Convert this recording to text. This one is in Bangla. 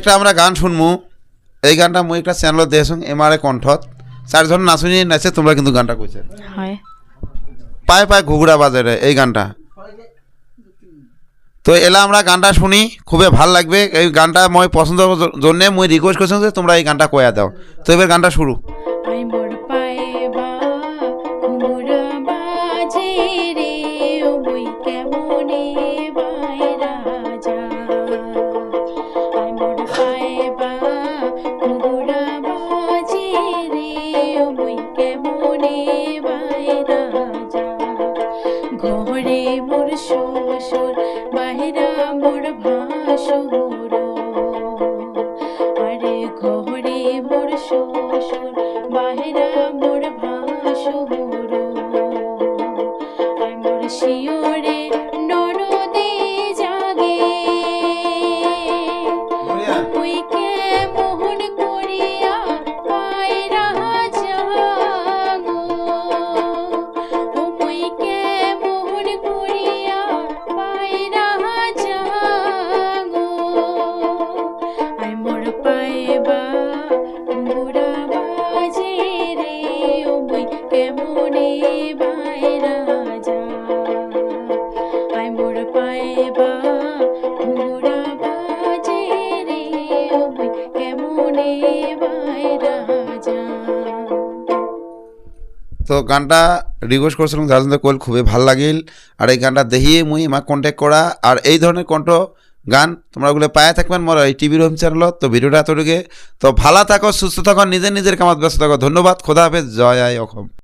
একটা আমরা গান শুনমু। এই গানটা মুই একটা চ্যানেলত দিয়েছুং এমারে কণ্ঠত। চারজন নাচুনি নাচে তোমরা কিন্তু গানটা কইছে হয়। পায়ে পায়ে ঘুঘুরা বাজে রে এই গানটা। তো এলা আমরা গানটা শুনি খুবই ভালো লাগবে। এই গানটা মই পছন্দ জন্য মুই রিকোয়েস্ট করছি যে তোমরা এই গানটা কয়া দাও। তো এবার গানটা শুরু আই মোর পায়ে বা ঘুমুরা বাজে রে ও বই কেমনে বাইরা? শ্বশুর বাইরা মোর ভাসুর আরে ঘরে মোর শ্বশুর বাহিরা মোর ভাসুর শিওরে তো গানটা রিকোয়েস্ট করছিলাম যার জন্য কোল খুবই ভালো লাগিল। আর এই গানটা দেখিয়ে মুই আমাক কন্ট্যাক্ট করা। আর এই ধরনের কণ্ঠ গান তোমরা ওগুলো পায়ে থাকবেন মোর এই টিভির হোম চ্যানেলত তো। ভিডিওটা এতটুকু তো ভালো থাকো, সুস্থ থাকো, নিজের নিজের কামত ব্যস্ত থাকো। ধন্যবাদ, খোদা হাফেজ, জয়, আয়, অসম।